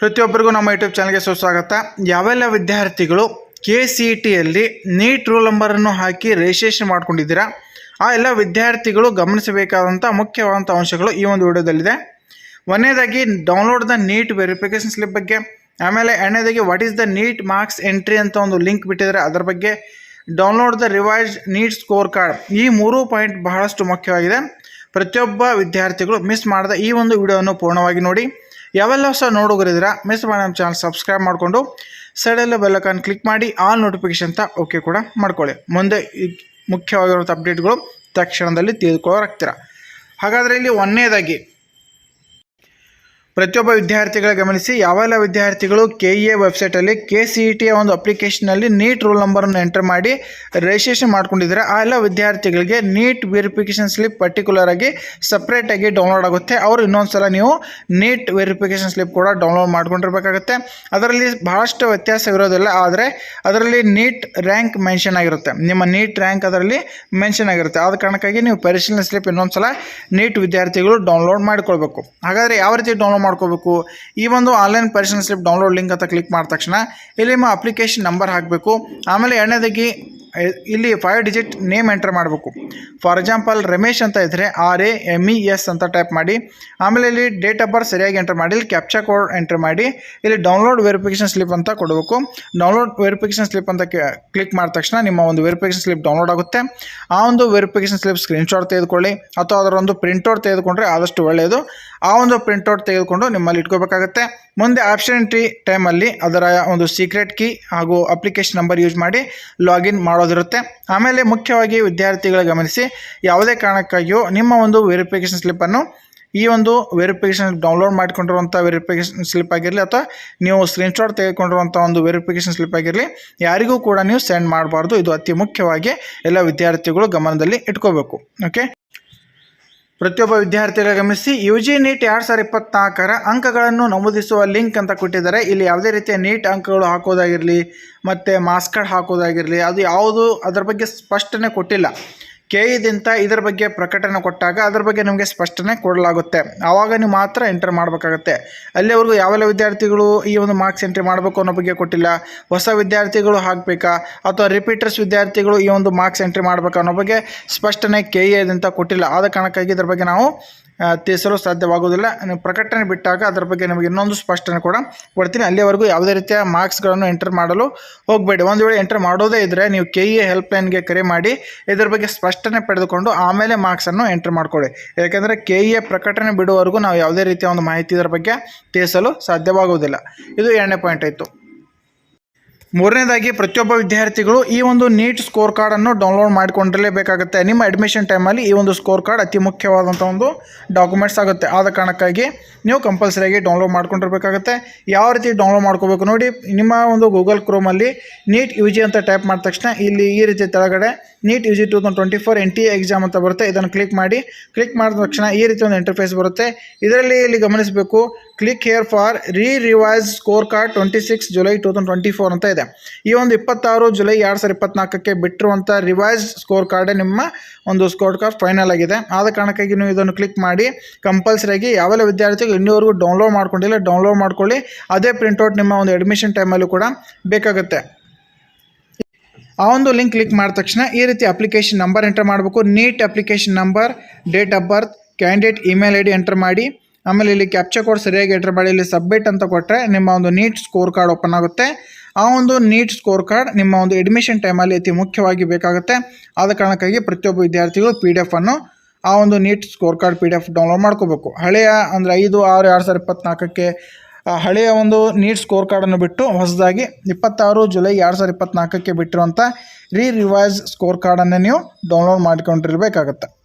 ಪ್ರತಿಯೊಬ್ಬರಿಗೂ ನಮ್ಮ ಯೂಟ್ಯೂಬ್ ಚಾನಲ್ಗೆ ಸುಸ್ವಾಗತ. ಯಾವೆಲ್ಲ ವಿದ್ಯಾರ್ಥಿಗಳು ಕೆ ಸಿ ಇ ಟಿಯಲ್ಲಿ ನೀಟ್ ರೂಲ್ ನಂಬರನ್ನು ಹಾಕಿ ರಿಜಿಸ್ಟ್ರೇಷನ್ ಮಾಡ್ಕೊಂಡಿದ್ದೀರಾ, ಆ ಎಲ್ಲ ವಿದ್ಯಾರ್ಥಿಗಳು ಗಮನಿಸಬೇಕಾದಂಥ ಮುಖ್ಯವಾದಂಥ ಅಂಶಗಳು ಈ ಒಂದು ವಿಡಿಯೋದಲ್ಲಿದೆ. ಒಂದನೇದಾಗಿ download the NEET verification slip ಬಗ್ಗೆ, ಆಮೇಲೆ ಎರಡನೇದಾಗಿ what is the NEET marks entry ಅಂತ ಒಂದು ಲಿಂಕ್ ಬಿಟ್ಟಿದ್ದಾರೆ ಅದರ ಬಗ್ಗೆ download the revise NEET score card ಈ ಮೂರು ಪಾಯಿಂಟ್ ಬಹಳಷ್ಟು ಮುಖ್ಯವಾಗಿದೆ. ಪ್ರತಿಯೊಬ್ಬ ವಿದ್ಯಾರ್ಥಿಗಳು ಮಿಸ್ ಮಾಡಿದ ಈ ಒಂದು ವಿಡಿಯೋವನ್ನು ಪೂರ್ಣವಾಗಿ ನೋಡಿ. ಯಾವೆಲ್ಲ ಸಹ ನೋಡೋಗರಿದ್ದೀರಾ ಮಿಸ್ ಮಾಡಿ ನಮ್ಮ ಚಾನಲ್ ಸಬ್ಸ್ಕ್ರೈಬ್ ಮಾಡಿಕೊಂಡು ಸೈಡಲ್ಲಿ ಬೆಲ್ಲಕನ್ ಕ್ಲಿಕ್ ಮಾಡಿ ಆಲ್ ನೋಟಿಫಿಕೇಶನ್ ಅಂತ ಓಕೆ ಕೂಡ ಮಾಡ್ಕೊಳ್ಳಿ. ಮುಂದೆ ಮುಖ್ಯವಾಗಿರುವಂಥ ಅಪ್ಡೇಟ್ಗಳು ತಕ್ಷಣದಲ್ಲಿ ತಿಳಿದುಕೊಳ್ಳೋರಾಗ್ತೀರ. ಹಾಗಾದರೆ ಇಲ್ಲಿ ಒಂದನೇದಾಗಿ ಪ್ರತಿಯೊಬ್ಬ ವಿದ್ಯಾರ್ಥಿಗಳ ಗಮನಿಸಿ ಯಾವೆಲ್ಲ ವಿದ್ಯಾರ್ಥಿಗಳು ಕೆ ಇ ಎ ವೆಬ್ಸೈಟಲ್ಲಿ ಕೆ ಸಿ ಇ ಟಿಯ ಒಂದು ಅಪ್ಲಿಕೇಶನಲ್ಲಿ ನೀಟ್ ರೋಲ್ ನಂಬರನ್ನು ಎಂಟರ್ ಮಾಡಿ ರಿಜಿಸ್ಟ್ರೇಷನ್ ಮಾಡ್ಕೊಂಡಿದ್ದಾರೆ. ಆ ಎಲ್ಲ ವಿದ್ಯಾರ್ಥಿಗಳಿಗೆ ನೀಟ್ ವೆರಿಫಿಕೇಷನ್ ಸ್ಲಿಪ್ ಪರ್ಟಿಕ್ಯುಲರ್ ಆಗಿ ಸಪ್ರೇಟಾಗಿ ಡೌನ್ಲೋಡ್ ಆಗುತ್ತೆ. ಅವರು ಇನ್ನೊಂದು ಸಲ ನೀವು ನೀಟ್ ವೆರಿಫಿಕೇಷನ್ ಸ್ಲಿಪ್ ಕೂಡ ಡೌನ್ಲೋಡ್ ಮಾಡ್ಕೊಂಡಿರ್ಬೇಕಾಗುತ್ತೆ. ಅದರಲ್ಲಿ ಬಹಳಷ್ಟು ವ್ಯತ್ಯಾಸ ಇರೋದಿಲ್ಲ, ಆದರೆ ಅದರಲ್ಲಿ ನೀಟ್ ರ್ಯಾಂಕ್ ಮೆನ್ಷನ್ ಆಗಿರುತ್ತೆ. ನಿಮ್ಮ ನೀಟ್ ರ್ಯಾಂಕ್ ಅದರಲ್ಲಿ ಮೆನ್ಷನ್ ಆಗಿರುತ್ತೆ. ಆದ ಕಾರಣಕ್ಕಾಗಿ ನೀವು ಪರಿಶೀಲನೆ ಸ್ಲಿಪ್ ಇನ್ನೊಂದು ಸಲ ನೀಟ್ ವಿದ್ಯಾರ್ಥಿಗಳು ಡೌನ್ಲೋಡ್ ಮಾಡಿಕೊಳ್ಬೇಕು. ಹಾಗಾದರೆ ಯಾವ ರೀತಿ ಡೌನ್ಲೋಡ್ ಮಾಡ್ಕೋಬೇಕು ಈ ಒಂದು online person slip download link ಅಂತ ಕ್ಲಿಕ್ ಮಾಡಿದ ತಕ್ಷಣ ಇಲ್ಲಿ ನಿಮ್ಮ ಅಪ್ಲಿಕೇಶನ್ ನಂಬರ್ ಹಾಕಬೇಕು. ಆಮೇಲೆ ಎರಡನೇದಾಗಿ ಇಲ್ಲಿ ಫೈವ್ ಡಿಜಿಟ್ ನೇಮ್ ಎಂಟರ್ ಮಾಡಬೇಕು. ಫಾರ್ ಎಕ್ಸಾಂಪಲ್, ರಮೇಶ್ ಅಂತ ಇದ್ದರೆ R A M E S ಅಂತ ಟೈಪ್ ಮಾಡಿ. ಆಮೇಲೆ ಇಲ್ಲಿ ಡೇಟ್ ಆಫ್ ಬರ್ತ್ ಸರಿಯಾಗಿ ಎಂಟರ್ ಮಾಡಿ. ಇಲ್ಲಿ ಕ್ಯಾಪ್ಚಾ ಕೋಡ್ ಎಂಟರ್ ಮಾಡಿ. ಇಲ್ಲಿ ಡೌನ್ಲೋಡ್ ವೆರಿಫಿಕೇಶನ್ ಸ್ಲಿಪ್ ಅಂತ ಕೊಡಬೇಕು. ಡೌನ್ಲೋಡ್ ವೆರಿಫಿಕೇಷನ್ ಸ್ಲಿಪ್ ಅಂತ ಕ್ಲಿಕ್ ಮಾಡಿದ ತಕ್ಷಣ ನಿಮ್ಮ ಒಂದು ವೆರಿಫಿಕೇಶನ್ ಸ್ಲಿಪ್ ಡೌನ್ಲೋಡ್ ಆಗುತ್ತೆ. ಆ ಒಂದು ವೆರಿಫಿಕೇಶನ್ ಸ್ಲಿಪ್ ಸ್ಕ್ರೀನ್ಶಾಟ್ ತೆಗೆದುಕೊಳ್ಳಿ. ಅಥವಾ ಅದರ ಒಂದು ಪ್ರಿಂಟೌಟ್ ತೆಗೆದುಕೊಂಡ್ರೆ ಆದಷ್ಟು ಒಳ್ಳೆಯದು. ಆ ಒಂದು ಪ್ರಿಂಟೌಟ್ ತೆಗೆದುಕೊಂಡು ನಿಮ್ಮಲ್ಲಿ ಇಟ್ಕೋಬೇಕಾಗುತ್ತೆ. ಮುಂದೆ ಆಪ್ಷನ್ ಎಂಟ್ರಿ ಟೈಮಲ್ಲಿ ಅದರ ಒಂದು ಸೀಕ್ರೆಟ್ ಕೀ ಹಾಗೂ ಅಪ್ಲಿಕೇಶನ್ ನಂಬರ್ ಯೂಸ್ ಮಾಡಿ ಲಾಗಿನ್ ಮಾಡೋದಿರುತ್ತೆ ಆಮೇಲೆ ಮುಖ್ಯವಾಗಿ ವಿದ್ಯಾರ್ಥಿಗಳ ಗಮನಿಸಿ, ಯಾವುದೇ ಕಾರಣಕ್ಕಾಗಿಯೂ ನಿಮ್ಮ ಒಂದು ವೆರಿಫಿಕೇಷನ್ ಸ್ಲಿಪ್ಪನ್ನು ಈ ಒಂದು ವೆರಿಫಿಕೇಶನ್ ಡೌನ್ಲೋಡ್ ಮಾಡಿಕೊಂಡಿರುವಂಥ ವೆರಿಫಿಕೇಷನ್ ಸ್ಲಿಪ್ ಆಗಿರಲಿ ಅಥವಾ ನೀವು ಸ್ಕ್ರೀನ್ಶಾಟ್ ತೆಗೆದುಕೊಂಡಿರುವಂಥ ಒಂದು ವೆರಿಫಿಕೇಷನ್ ಸ್ಲಿಪ್ ಆಗಿರಲಿ, ಯಾರಿಗೂ ಕೂಡ ನೀವು ಸೆಂಡ್ ಮಾಡಬಾರ್ದು. ಇದು ಅತಿ ಮುಖ್ಯವಾಗಿ ಎಲ್ಲ ವಿದ್ಯಾರ್ಥಿಗಳು ಗಮನದಲ್ಲಿ ಇಟ್ಕೋಬೇಕು. ಓಕೆ ಪ್ರತಿಯೊಬ್ಬ ವಿದ್ಯಾರ್ಥಿಗಳ ಗಮನಿಸಿ ಯು ಜಿ ನೀಟ್ ಎರಡು ಸಾವಿರದ ಇಪ್ಪತ್ನಾಲ್ಕರ ಅಂಕಗಳನ್ನು ನಮೂದಿಸುವ ಲಿಂಕ್ ಅಂತ ಕೊಟ್ಟಿದ್ದಾರೆ. ಇಲ್ಲಿ ಯಾವುದೇ ರೀತಿಯ ನೀಟ್ ಅಂಕಗಳು ಹಾಕೋದಾಗಿರಲಿ, ಮತ್ತು ಮಾಸ್ಕ್ ಕಾರ್ಡ್ ಹಾಕೋದಾಗಿರಲಿ, ಅದು ಯಾವುದು ಅದರ ಬಗ್ಗೆ ಸ್ಪಷ್ಟನೆ ಕೊಟ್ಟಿಲ್ಲ. ಕೆ ಅಂತ ಇದರ ಬಗ್ಗೆ ಪ್ರಕಟಣೆ ಕೊಟ್ಟಾಗ ಅದರ ಬಗ್ಗೆ ನಿಮಗೆ ಸ್ಪಷ್ಟನೆ ಕೊಡಲಾಗುತ್ತೆ. ಆವಾಗ ನೀವು ಮಾತ್ರ ಎಂಟರ್ ಮಾಡಬೇಕಾಗತ್ತೆ. ಅಲ್ಲಿವರೆಗೂ ಯಾವೆಲ್ಲ ವಿದ್ಯಾರ್ಥಿಗಳು ಈ ಒಂದು ಮಾರ್ಕ್ಸ್ ಎಂಟ್ರಿ ಮಾಡಬೇಕು ಅನ್ನೋ ಬಗ್ಗೆ ಕೊಟ್ಟಿಲ್ಲ. ಹೊಸ ವಿದ್ಯಾರ್ಥಿಗಳು ಹಾಕಬೇಕಾ ಅಥವಾ ರಿಪೀಟರ್ಸ್ ವಿದ್ಯಾರ್ಥಿಗಳು ಈ ಒಂದು ಮಾರ್ಕ್ಸ್ ಎಂಟ್ರಿ ಮಾಡಬೇಕಾ ಅನ್ನೋ ಬಗ್ಗೆ ಸ್ಪಷ್ಟನೆ ಕೆ ಅಂತ ಕೊಟ್ಟಿಲ್ಲ. ಆದ ಕಾರಣಕ್ಕಾಗಿ ಇದರ ಬಗ್ಗೆ ನಾವು ತಿಳಿಸಲು ಸಾಧ್ಯವಾಗುವುದಿಲ್ಲ. ಪ್ರಕಟಣೆ ಬಿಟ್ಟಾಗ ಅದರ ಬಗ್ಗೆ ನಿಮಗೆ ಇನ್ನೊಂದು ಸ್ಪಷ್ಟನೆ ಕೂಡ ಕೊಡ್ತೀನಿ. ಅಲ್ಲಿವರೆಗೂ ಯಾವುದೇ ರೀತಿಯ ಮಾರ್ಕ್ಸ್ಗಳನ್ನು ಎಂಟರ್ ಮಾಡಲು ಹೋಗಬೇಡಿ. ಒಂದು ವೇಳೆ ಎಂಟರ್ ಮಾಡೋದೇ ಇದ್ದರೆ ನೀವು ಕೆ ಇ ಹೆಲ್ಪ್ಲೈನ್ಗೆ ಕರೆ ಮಾಡಿ, ಇದರ ಬಗ್ಗೆ ಸ್ಪಷ್ಟನೆ ಪಡೆದುಕೊಂಡು ಆಮೇಲೆ ಮಾರ್ಕ್ಸನ್ನು ಎಂಟರ್ ಮಾಡಿಕೊಡಿ ಯಾಕೆಂದರೆ ಕೆ ಇ ಪ್ರಕಟಣೆ ಬಿಡುವವರೆಗೂ ನಾವು ಯಾವುದೇ ರೀತಿಯ ಒಂದು ಮಾಹಿತಿ ಇದರ ಬಗ್ಗೆ ತಿಳಿಸಲು ಸಾಧ್ಯವಾಗುವುದಿಲ್ಲ. ಇದು ಎರಡನೇ ಪಾಯಿಂಟ್ ಆಯಿತು. ಮೂರನೇದಾಗಿ ಪ್ರತಿಯೊಬ್ಬ ವಿದ್ಯಾರ್ಥಿಗಳು ಈ ಒಂದು ನೀಟ್ ಸ್ಕೋರ್ ಕಾರ್ಡನ್ನು ಡೌನ್ಲೋಡ್ ಮಾಡಿಕೊಂಡಿರಲೇಬೇಕಾಗುತ್ತೆ. ನಿಮ್ಮ ಅಡ್ಮಿಷನ್ ಟೈಮಲ್ಲಿ ಈ ಒಂದು ಸ್ಕೋರ್ ಕಾರ್ಡ್ ಅತಿ ಮುಖ್ಯವಾದಂಥ ಒಂದು ಡಾಕ್ಯುಮೆಂಟ್ಸ್ ಆಗುತ್ತೆ. ಆದ ಕಾರಣಕ್ಕಾಗಿ ನೀವು ಕಂಪಲ್ಸರಿಯಾಗಿ ಡೌನ್ಲೋಡ್ ಮಾಡ್ಕೊಂಡಿರಬೇಕಾಗುತ್ತೆ. ಯಾವ ರೀತಿ ಡೌನ್ಲೋಡ್ ಮಾಡ್ಕೋಬೇಕು ನೋಡಿ, ನಿಮ್ಮ ಒಂದು ಗೂಗಲ್ ಕ್ರೋಮಲ್ಲಿ ನೀಟ್ ಯು ಜಿ ಅಂತ ಟೈಪ್ ಮಾಡಿದ ತಕ್ಷಣ ಇಲ್ಲಿ ಈ ರೀತಿ ತೆಳಗಡೆ NEET U G two twenty four N T exam ಅಂತ ಬರುತ್ತೆ. ಇದನ್ನು ಕ್ಲಿಕ್ ಮಾಡಿ ಕ್ಲಿಕ್ ಮಾಡಿದ ತಕ್ಷಣ ಈ ರೀತಿ ಒಂದು ಇಂಟರ್ಫೇಸ್ ಬರುತ್ತೆ. ಇದರಲ್ಲಿ ಇಲ್ಲಿ ಗಮನಿಸಬೇಕು click here for re revise score card twenty six July two thousand twenty four ಅಂತ ಇದೆ. ಈ ಒಂದು ಇಪ್ಪತ್ತಾರು ಜುಲೈ ಎರಡು ಸಾವಿರದ ಇಪ್ಪತ್ನಾಲ್ಕಕ್ಕೆ ಬಿಟ್ಟಿರುವಂಥ ರಿವೈಸ್ ಸ್ಕೋರ್ ಕಾರ್ಡೇ ನಿಮ್ಮ ಒಂದು ಸ್ಕೋರ್ ಕಾರ್ಡ್ ಫೈನಲ್ ಆಗಿದೆ. ಆದ ಕಾರಣಕ್ಕಾಗಿ ನೀವು ಇದನ್ನು ಕ್ಲಿಕ್ ಮಾಡಿ ಕಂಪಲ್ಸರಿಯಾಗಿ ಯಾವೆಲ್ಲ ವಿದ್ಯಾರ್ಥಿಗಳು ಇನ್ನೂವರೆಗೂ ಡೌನ್ಲೋಡ್ ಮಾಡ್ಕೊಂಡಿಲ್ಲ ಡೌನ್ಲೋಡ್ ಮಾಡ್ಕೊಳ್ಳಿ. ಅದೇ ಪ್ರಿಂಟೌಟ್ ನಿಮ್ಮ ಒಂದು ಅಡ್ಮಿಷನ್ ಟೈಮಲ್ಲೂ ಕೂಡ ಬೇಕಾಗುತ್ತೆ. ಆ ಒಂದು ಲಿಂಕ್ ಕ್ಲಿಕ್ ಮಾಡಿದ ತಕ್ಷಣ ಈ ರೀತಿ ಅಪ್ಲಿಕೇಶನ್ ನಂಬರ್ ಎಂಟರ್ ಮಾಡಬೇಕು. NEET application number date of birth candidate email I D enter ಮಾಡಿ. ಆಮೇಲೆ ಇಲ್ಲಿ ಕ್ಯಾಪ್ಚರ್ ಕೋಡ್ ಸರಿಯಾಗಿ ಎಂಟರ್ ಮಾಡಿ ಇಲ್ಲಿ ಸಬ್ಮಿಟ್ ಅಂತ ಕೊಟ್ಟರೆ ನಿಮ್ಮ ಒಂದು ನೀಟ್ ಸ್ಕೋರ್ ಕಾರ್ಡ್ ಓಪನ್ ಆಗುತ್ತೆ. ಆ ಒಂದು ನೀಟ್ ಸ್ಕೋರ್ ಕಾರ್ಡ್ ನಿಮ್ಮ ಒಂದು ಅಡ್ಮಿಷನ್ ಟೈಮಲ್ಲಿ ಅತಿ ಮುಖ್ಯವಾಗಿ ಬೇಕಾಗುತ್ತೆ. ಆದ ಕಾರಣಕ್ಕಾಗಿ ಪ್ರತಿಯೊಬ್ಬ ವಿದ್ಯಾರ್ಥಿಗಳು ಪಿ ಡಿ ಎಫನ್ನು ಆ ಒಂದು NEET score card P D F download ಮಾಡ್ಕೋಬೇಕು. ಹಳೆಯ ಅಂದರೆ ಐದು, ಆರು, ಎರಡು ಸಾವಿರದ ಇಪ್ಪತ್ನಾಲ್ಕಕ್ಕೆ, ಆ, ಹಳೆಯ ಒಂದು ನೀಟ್ ಸ್ಕೋರ್ ಕಾರ್ಡನ್ನು ಬಿಟ್ಟು ಹೊಸದಾಗಿ ಇಪ್ಪತ್ತಾರು ಜುಲೈ ಎರಡು ಸಾವಿರದ ಇಪ್ಪತ್ನಾಲ್ಕಕ್ಕೆ ಬಿಟ್ಟಿರುವಂಥ ರೀ ರಿವೈಸ್ ಸ್ಕೋರ್ ಕಾರ್ಡನ್ನು ನೀವು ಡೌನ್ಲೋಡ್ ಮಾಡ್ಕೊಂಡಿರಬೇಕಾಗತ್ತೆ.